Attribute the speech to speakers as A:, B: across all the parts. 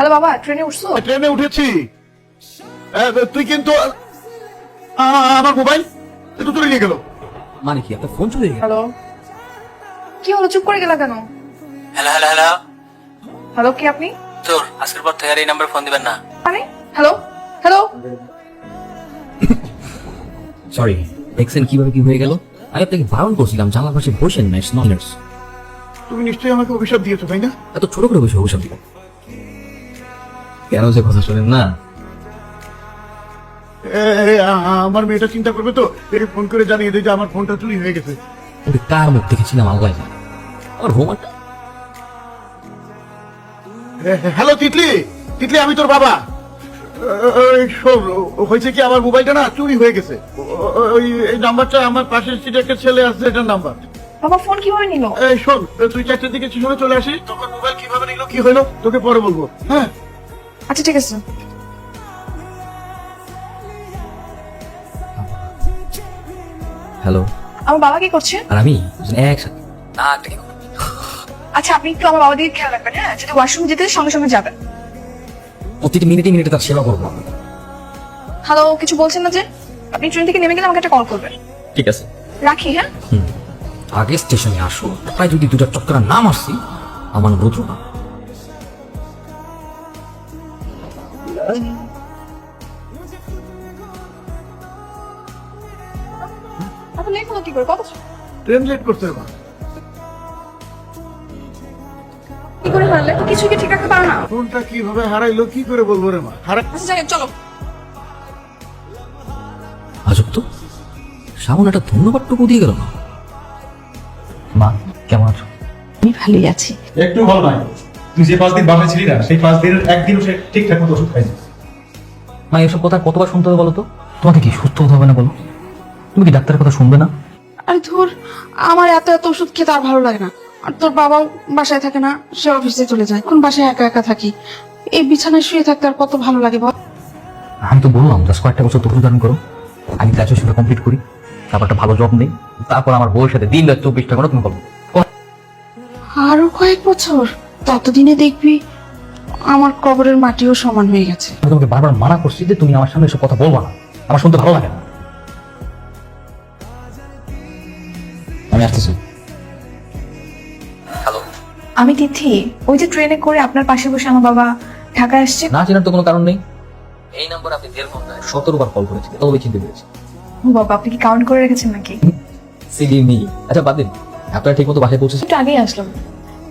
A: Hello বাবা ট্রেনে উঠছো?
B: ট্রেনে উঠেছি। এ, তুই কিন্তু আ, আমার মোবাইল? এটা নিয়ে গেল।
C: মানে কি আপনার ফোন চলে গেল?
A: হ্যালো। কি হলো চুপ করে গেলা কেন?
D: Hello hello hello.
A: হ্যালো কি আপনি?
D: তোর আজকের পর থেকে আর এই নাম্বার ফোন দিবেন না।
A: মানে? হ্যালো? হ্যালো?
C: সরি দেখছেন কীভাবে কি হয়ে গেল? আমি আপনাকে বারণ করছিলাম জানলার পাশে বসেন না ইটস নলেজ
B: তুমি নিশ্চয়ই আমাকে অভিশাপ দিয়েছ তাই না?
C: এত ছোট করে বসে অভিশাপ দিব কেন যে কথা শোনেন না?
B: আমার মেয়েটা চিন্তা করবে তো। ফোন করে জানিয়ে দেয় যে আমার ফোনটা চুরি হয়ে গেছে।
C: কিন্তু কার মুখ দেখেছিলাম আল্লাহ জানে? আমার হোমারটা
B: হ্যালো তিতলি। তিতলি আমি তোর বাবা। শোন, হয়েছে কি আমার মোবাইলটা না চুরি হয়ে গেছে? ওই এই নাম্বারটা আমার পাশের সিটে একটা ছেলে আছে এটার নাম্বার।
A: বাবা ফোন কীভাবে নিল?
B: এই শোন তুই চারটের দিকে চলে আসিস তখন মোবাইল কীভাবে নিল কি হলো তোকে পরে বলব হ্যাঁ?
A: আচ্ছা ঠিক আছে।
C: হ্যালো।
A: আমার বাবা কি করছে?
C: আর আমি? দুজন একসাথে। না একটা কি করব?
A: আচ্ছা আপনি একটু আমার বাবা দিকে খেয়াল রাখবেন হ্যাঁ? যদি ওয়াশরুম যেতে সঙ্গে সঙ্গে যাবেন।
C: প্রতিটি মিনিটে মিনিটে তার সেবা করব।
A: হ্যালো কিছু বলছেন না যে? আপনি ট্রেন থেকে নেমে গেলে আমাকে একটা কল করবেন।
C: ঠিক আছে।
A: রাখি হ্যাঁ?
C: হুম। আগে স্টেশনে আসো প্রায় যদি দুটা চক্করা না মারছি আমার রুদ্র না
A: লেট হলো কি করে? কত?
B: ট্রেন লেট করতে হবে।
A: কি করে হারলে? কিছু কি ঠিক রাখতে পারো না?
B: ফোনটা কীভাবে হারাইলো কি করে বলব রে মা? হারা
A: আচ্ছা চলো।
C: আজব তো। সামনে একটা ধন্যবাদটুকু দিয়ে গেল না। মা কেমন আছো?
A: আমি ভালোই আছি।
E: একটু ভালো নয় তুই যে পাঁচ দিন বাসায় ছিলি না সেই পাঁচ দিনের একদিনও সে ঠিকঠাক মতো ওষুধ খাইনি
C: মা এসব কথা কতবার শুনতে হবে বলো তো? তোমাকে কি সুস্থ হতে হবে না বলো? তুমি কি ডাক্তারের কথা শুনবে না?
F: আরে ধর আমার এত এত ওষুধ খেতে আর ভালো লাগে না। আর তোর বাবাও বাসায় থাকে না সে অফিসে চলে যায়। এখন বাসায় একা একা থাকি। এই বিছানায় শুয়ে থাকতে আর কত ভালো লাগে বল।
C: আমি তো বললাম জাস্ট কয়েকটা বছর ধারণ করো। আমি গ্রাজুয়েশনটা কমপ্লিট করি। তারপর একটা ভালো জব নেই। তারপর আমার বউয়ের সাথে দিন রাত চব্বিশটা করে তুমি বলব
F: আরও কয়েক বছর? ততদিনে দেখবি আমার কবরের মাটিও সমান হয়ে গেছে।
C: আমি তোমাকে বারবার মানা করছি যে তুমি আমার সামনে এসব কথা বলবা না। আমার শুনতে ভালো লাগে না। আমি আসতেছি।
D: হ্যালো
A: আমি তিথি ওই যে ট্রেনে করে আপনার পাশে বসে আমার বাবা ঢাকায় আসছে।
C: না চেনার তো কোনো কারণ নেই। এই নাম্বার আপনি দেড় ঘন্টায় সতেরো বার কল করেছি তবে চিনতে পেরেছি।
A: ও বাবা আপনি কি কাউন্ট করে রেখেছেন নাকি?
C: Silly me. আচ্ছা বাদ দিন। আপনারা ঠিক মতো বাসায় পৌঁছেছে
A: একটু আগেই আসলাম।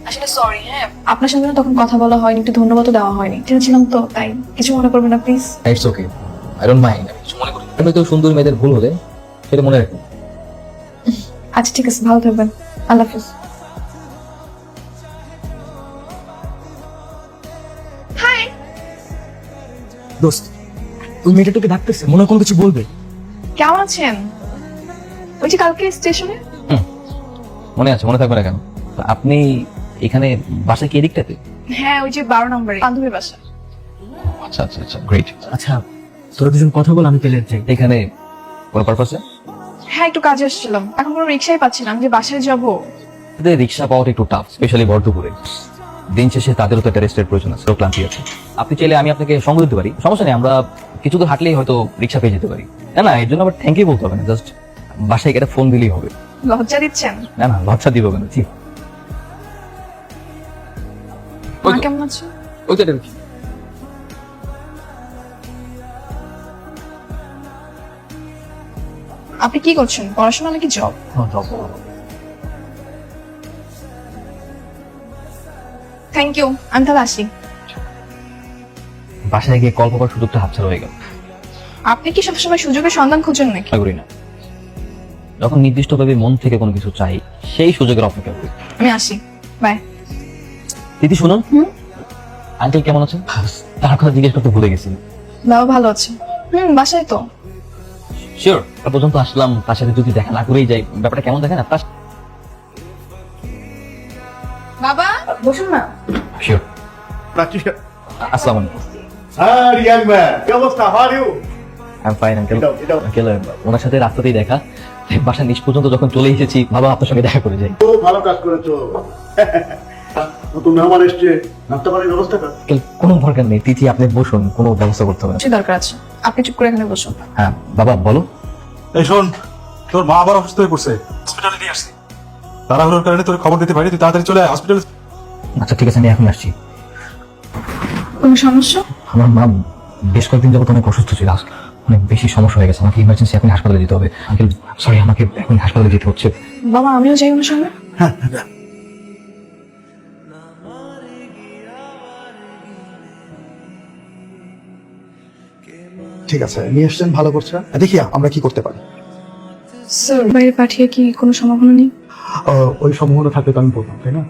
A: আসলে সরি হ্যাঁ। আপনার সঙ্গে না তখন কথা বলা হয়নি একটু ধন্যবাদও দেওয়া হয়নি। ছিলাম তো তাই। কিছু মনে করবেন না please
C: it's okay I don't mind আমি কিছু মনে করি না। এমনিতেও সুন্দর মেয়েদের ভুল হলে সেটা মনে রাখবেন।
A: আচ্ছা ঠিক আছে ভালো থাকবেন। আল্লাহ হাফিজ। হাই
G: দোস্ত ওই মেয়েটা তোকে ডাকতেছে মনে কোনো কিছু বলবে।
A: কেমন আছেন? ওই যে কালকে স্টেশনে?
C: মনে আছে মনে থাকবে না কেন? আপনি এখানে বাসায় কি এদিকটাতে?
A: হ্যাঁ ওই যে বারো নম্বরে বান্ধবীর বাসা।
C: আচ্ছা আচ্ছা আচ্ছা গ্রেট
G: আচ্ছা তোরা দুজন কথা বল আমি পেলে যাই।
C: এখানে কোনো পারপাসে
A: হ্যাঁ একটু কাজে আসছিলাম। এখন কোনো রিক্সাই পাচ্ছিলাম যে বাসায় যাব।
C: এদের রিক্সা পাওয়াটা একটু টাফ স্পেশালি দিন শেষে তাদেরও তো একটা রেস্টের প্রয়োজন আছে ক্লান্তি আছে। আপনি চাইলে আমি আপনাকে সঙ্গ দিতে পারি সমস্যা নেই আমরা কিছু তো হাঁটলেই হয়তো রিক্সা পেয়ে যেতে পারি। না না এর জন্য আবার থ্যাংক ইউ বলতে হবে না জাস্ট বাসায় একটা ফোন দিলেই হবে।
A: লজ্জা দিচ্ছেন?
C: না না লজ্জা দিব কেন জি
A: মা কেমন আছে?
C: ওই তো
A: আপনি কি করছেন? পড়াশোনা নাকি জব থ্যাংক ইউ আমি তাহলে আসি।
C: বাসায় গিয়ে কল করার সুযোগটা হাতছাড়া হয়ে গেল।
A: আপনি কি সবসময় সুযোগের সন্ধান খুঁজেন নাকি?
C: করি না। যখন নির্দিষ্টভাবে মন থেকে কোনো কিছু চাই সেই সুযোগের অপেক্ষা করি।
A: আমি আসি। বাই
C: দিদি শুনুন? আঙ্কেল কেমন আছেন? তার কথা জিজ্ঞেস করতে ভুলে গেছি।
A: বাবা ভালো আছে। হুম বাসায় তো।
C: শিওর তার পর্যন্ত আসলাম। তার সাথে যদি দেখা না করেই যাই ব্যাপারটা কেমন দেখেন? তার
A: বাবা বসুন না।
C: শিওর
B: প্রাচী
C: আসসালামু আলাইকুম।
B: হ্যাঁ রিয়াং ম্যান। কি অবস্থা? How are you
C: I am fine uncle. Uncle ওনার সাথে রাস্তাতেই দেখা। বাসা নিচ পর্যন্ত যখন চলে এসেছি বাবা আপনার সঙ্গে দেখা করে যাই।
B: খুব ভালো কাজ করেছ। নতুন মেহমান এসছে নাস্তা পানির ব্যবস্থা কর।
C: কোনো দরকার নেই তিথি আপনি বসুন কোনো ব্যবস্থা করতে হবে না।
A: কিছু দরকার আছে। আপনি চুপ করে এখানে বসুন।
C: হ্যাঁ বাবা বলো।
E: এই শোন তোর মা আবার অসুস্থ হয়ে পড়ছে। হসপিটালে নিয়ে আসছি। তাড়াহুড়োর কারণে তোর খবর দিতে পারি তুই তাড়াতাড়ি চলে আয় হসপিটালে
C: আচ্ছা ঠিক আছে আমি এখন আসছি।
A: কোনো সমস্যা?
C: আমার মা বেশ কয়েকদিন যাবত অনেক অসুস্থ ছিল আজকে অনেক বেশি সমস্যা হয়ে গেছে। আমাকে ইমার্জেন্সি এখন হাসপাতালে যেতে হবে। আঙ্কেল সরি আমাকে এখন হাসপাতালে যেতে হচ্ছে।
A: বাবা আমিও যাই ওনার সঙ্গে।
B: হ্যাঁ
H: ঠিক আছে নিয়ে এসছেন ভালো করছে। দেখি আমরা কি করতে পারি।
A: স্যার বাইরে পাঠিয়ে কি কোনো সম্ভাবনা নেই?
H: ওই সম্ভাবনা থাকলে তো আমি বলতাম তাই না?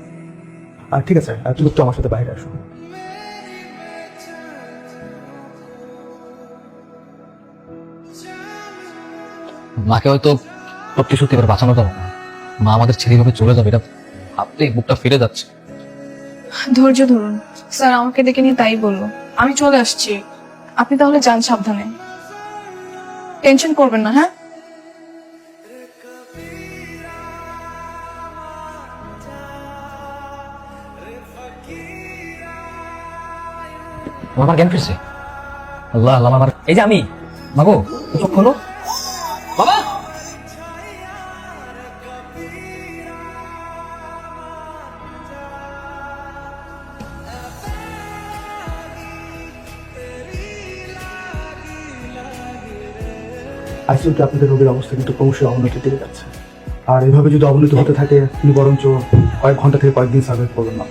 H: আর ঠিক আছে তুমি একটু আমার সাথে বাইরে আসো।
C: মাকে হয়তো সত্যি সত্যি এবার বাঁচানো যাবে না। মা আমাদের ছেড়ে ভাবে চলে যাবে এটা ভাবতেই বুকটা ফিরে যাচ্ছে।
A: ধৈর্য ধরুন। স্যার আমাকে ডেকে নিয়ে তাই বলল। আমি চলে আসছি। আপনি তাহলে যান সাবধানে। টেনশন করবেন না হ্যাঁ?
C: আমার জ্ঞান ফিরছে। আল্লাহ আল্লাহ আমার এই যে আমি, মাগো চোখ খোলো?
H: আইসিইউতে আপনাদের রোগীর অবস্থা কিন্তু ক্রমশই অবনতির দিকে যাচ্ছে। আর এভাবে যদি অবনতি হতে থাকে তিনি বরঞ্চ কয়েক ঘণ্টা থেকে কয়েকদিন সার্ভাইভ করবেন না।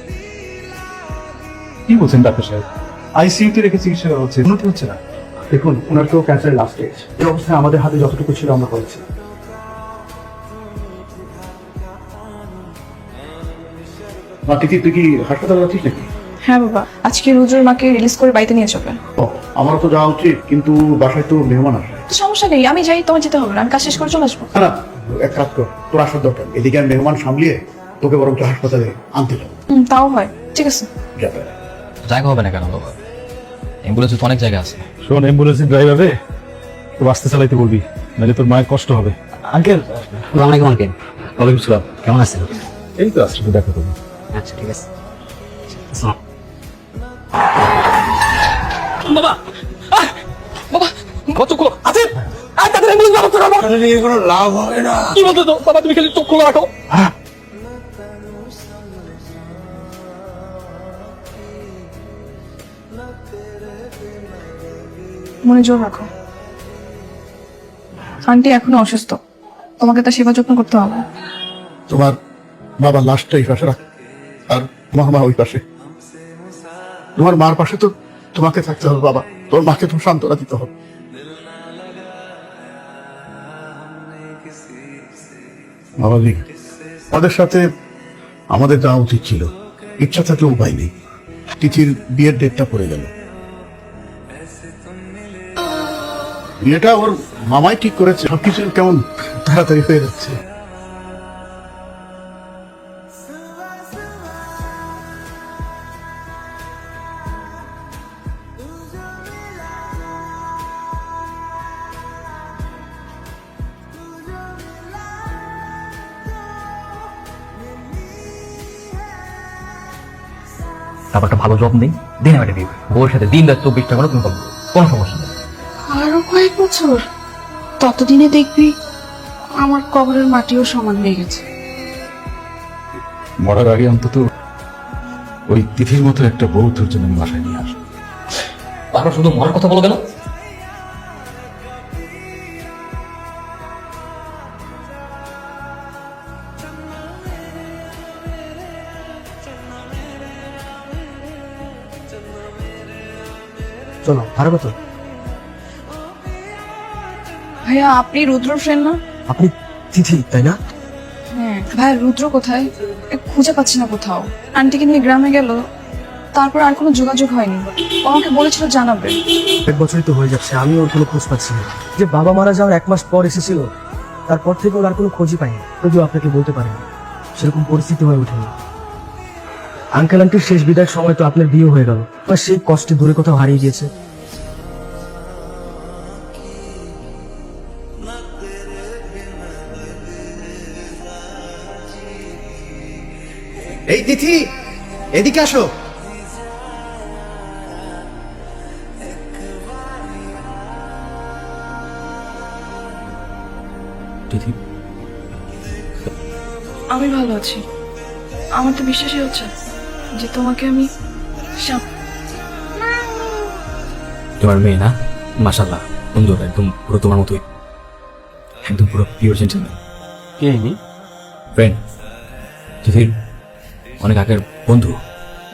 E: কি বলছেন ডাক্তার সাহেব? আইসিইউতে রেখে চিকিৎসা করা হচ্ছে উন্নতি হচ্ছে না?
H: দেখুন ওনার তো ক্যান্সারের লাস্ট স্টেজ এই অবস্থায় আমাদের হাতে যতটুকু ছিল আমরা করেছি।
B: মা তিথি তুই কি হাসপাতালে আছিস নাকি?
A: হ্যাঁ বাবা আজকে রুদ্রের মাকে রিলিজ করে বাড়িতে নিয়ে যাবে
B: ও আমারও তো যাওয়া উচিত কিন্তু বাসায় তো মেহমান আসে।
A: তো সমস্যা নেই আমি যাই তোমার যেতে হবে না আমি কাজ শেষ করে চলে আসব।
B: না না এক কাজ কর তোর আসার দরকার এদিকে আমি মেহমান সামলিয়ে তোকে বরঞ্চ হাসপাতালে আনতে যাব
A: হুম, তাও হয় ঠিক আছে।
B: যাবে
C: জায়গা হবে না কেন বাবা। অ্যাম্বুলেন্সে তো অনেক জায়গা আছে।
E: শোন অ্যাম্বুলেন্সের ড্রাইভারে তো আস্তে চালাইতে বলবি নাহলে তোর মায়ের কষ্ট হবে।
G: আঙ্কেল আসসালামু আলাইকুম আঙ্কেল।
E: ওয়ালাইকুম সালাম।
G: কেমন আছেন?
E: এই তো আসছি দেখা করব।
G: আচ্ছা ঠিক আছে।
C: বাবা! বাবা বাবা চোখ খোলো আছে আর তাদের অ্যাম্বুলেন্স ব্যবস্থা করো।
B: কোনো লাভ হবে না।
C: কি বলতে তো? বাবা তুমি খালি চোখ খোলা রাখো।
A: মনে জোর রাখো। আন্টি এখনও অসুস্থ। তোমাকে তার সেবা যত্ন করতে হবে।
B: তোমার বাবা লাশটা এই পাশে রাখ আর তোমার মা ওই পাশে। তোমার মার পাশে তো তোমাকে থাকতে হবে বাবা। তোর মাকে তো সান্ত্বনা দিতে হবে। বাবা ওদের সাথে আমাদের যাওয়া উচিত ছিল। ইচ্ছা থাকলে উপায় নেই। তিথির বিয়ের ডেটটা পড়ে গেল। বিয়েটা ওর মামাই ঠিক করেছে। সবকিছু কেমন? তাড়াতাড়ি হয়ে যাচ্ছে।
C: তারপর একটা ভালো জব নেই দিন বেটে দিবে। বউর সাথে দিন রাত চব্বিশটা করে তুমি করবে কোনো সমস্যা নেই।
F: আরও কয়েক বছর ততদিনে দেখবি আমার কবরের মাটিও সমান হয়ে গেছে।
E: মরার আগে অন্তত ওই তিথির মতো একটা বউ তোর জন্য আমি বাসায় নিয়ে আসব
C: আরও শুধু মরার কথা বলো কেন?
G: চলো ভালো কথা।
A: ভাইয়া আপনি রুদ্র ফ্রেন্ড না?
G: আপনি তিথি তাই না?
A: হ্যাঁ ভাইয়া রুদ্র কোথায়? এ, খুঁজে পাচ্ছি না কোথাও। আন্টিকে নিয়ে গ্রামে গেল তারপর আর কোনো যোগাযোগ হয়নি। ও আমাকে বলেছিল জানাবে।
G: এক বছরই তো হয়ে যাচ্ছে আমি ওর কোনো খোঁজ পাচ্ছি না। যে বাবা মারা যাওয়ার এক মাস পর এসেছিল তারপর থেকে ওর আর কোনো খোঁজই পাইনি। যদিও আপনাকে বলতে পারিনি সেরকম পরিস্থিতি হয়ে ওঠেনি। আঙ্কেল আন্টির শেষ বিদায়ের সময় তো আপনার বিয়ে হয়ে গেল। বা সেই কষ্টে দূরে কোথাও হারিয়ে গিয়েছে।
B: এই তিথি
G: এদিকে আসো।
C: তিথি।
A: আমি ভালো আছি। আমার তো বিশ্বাসই হচ্ছে না। যে তোমাকে আমি সাপ-
C: তোমার মেয়ে না? মাসাল্লাহ সুন্দর একদম পুরো তোমার মতোই। একদম পুরো পিওর জেন্টেলম্যান
G: কে ইনি?
C: ফ্রেন্ড তিথির অনেক আগের বন্ধু।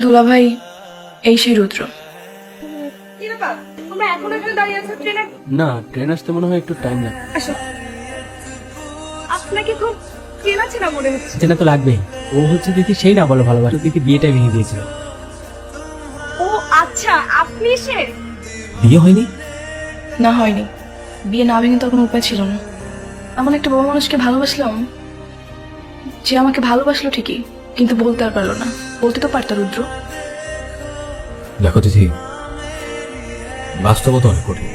A: দুলা ভাই এই সেই রুদ্র।
G: না ট্রেন আসতে মনে হয় একটু টাইম লাগবে।
I: আপনাকে খুব চেনা চেনা মনে হচ্ছে।
G: চেনা তো লাগবেই। ও হচ্ছে দিদি সেই না বলো ভালোবাসা দিদি বিয়েটা ভেঙে দিয়েছিল।
I: ও আচ্ছা আপনি সে
C: বিয়ে হয়নি?
A: না হয়নি। বিয়ে না ভেঙে তো কোনো উপায় ছিল না। এমন একটা বড় মানুষকে ভালোবাসলাম যে আমাকে ভালোবাসলো ঠিকই কিন্তু বলতে আর পারল না। বলতে তো পারতো রুদ্র।
C: দেখো তিথি বাস্তবতা অনেক কঠিন।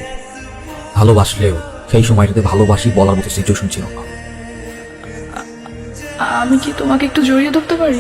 C: ভালোবাসলেও সেই সময়টাতে ভালোবাসি বলার মতো সিচুয়েশন ছিল না।
A: আমি কি তোমাকে একটু জড়িয়ে ধরতে পারি?